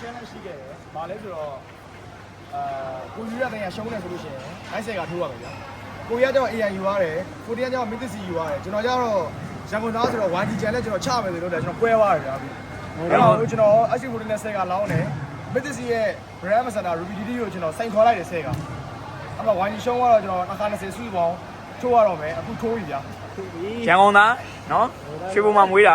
challenge ရှိခဲ့တယ်။ဘာလဲဆိုတော့အာကိုယူရတဲ့ကရှုံးတယ်ဆိုလို့ရှိရင်နိုင်ဆက်ကထိုးရမယ်ဗျာ။ကိုရကတော့ AI ယူရတယ်။ကိုတရကတော့ Mythic ယူရတယ်။ကျွန်တော်ကျတော့ရန်ကုန်သားဆိုတော့ 1G challenge ကျွန်တော်ချမယ်ဆိုလို့လည်းကျွန်တော်ပွဲသွားတယ်ဗျာ။အဲ့တော့ကျွန်တော် actually ကိုတဲ့ဆက်ကလောင်းတယ်။ Mythic ရဲ့ brand ambassador Ruby DD ကိုကျွန်တော်စိန်ခေါ်လိုက်တယ်ဆက်က။အဲ့မှာ 1G ရှုံးသွားတော့ကျွန်တော်အခါ20စုပေါင်းထိုးရတော့မယ်။အခုထိုးပြီဗျာ။ရန်ကုန်သားနော်ရွှေဘုံမှာမွေးတာ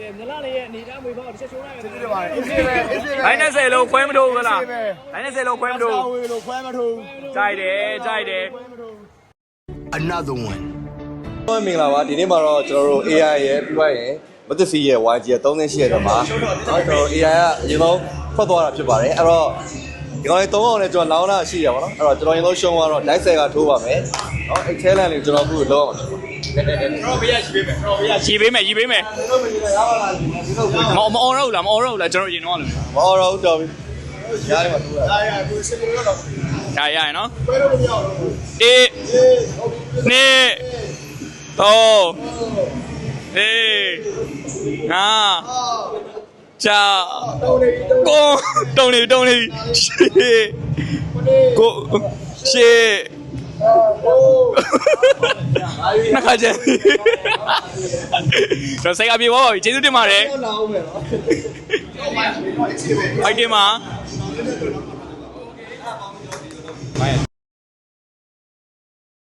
ကဲမြလာလေးရဲ့အနေသားမွေပေါ့တစ်ချက်ချိုးလိုက်ရကျေးဇူးတင်ပါတယ်အစ်စေပဲအစ်စေပဲဘိုင်းနဲ့ဆယ်လုံးခွဲမထိုးဘူးလားဘိုင်းနဲ့ဆယ်လုံးခွဲမထိုးဘူးဝေလို့ခွဲမထိုးဘူးကြိုက်တယ်ကြိုက်တယ် another one ဟောမင်္ဂလာပါဒီနေ့မှာတော့ကျွန်တော်တို့ AI ရဲ့ပြီးပါရင်မသစီရဲ့ YG ရဲ့38ရဲ့တော့မှာနော်ကျွန်တော် AI ကအရင်ဆုံးဖတ်သွားတာဖြစ်ပါတယ်အဲ့တော့ဒီကောင်လေး3အောင်နဲ့ကျွန်တော်လောင်းတာရှိရပါတော့အဲ့တော့ကျွန်တော်ရင်ဆုံးရှုံးသွားတော့ dice ကထိုးပါမယ်နော်အဲ့ challenge လေးကျွန်တော်အခုလောက်အောင် တော်ဘေးရရှိပေးမယ်ကျွန်တော်ဘေးရရီပေးမယ်ရီပေးမယ်တော့မကြည့်ရပါလားဒီလိုပဲမမအော်ရောလားမအော်ရောလားကျွန်တော်ရင်တော့လို့မော်တော့တော်ပြီရားတယ်မှာထိုးတာ။အားရကိုစင်လို့တော့ရရရနော်ခွဲလို့မရအောင်လို့1 2 3 4 5 6တောင်းနေတောင်းကိုတုံနေတုံနေရှေ့ကိုရှေ့ နှစ်ခါကျဲတော့စိတ်အပြေပေါ်ပါပြီကျေးဇူးတင်ပါတယ်လာအောင်ပဲနော်အိုက်တင်ပါမိုင်း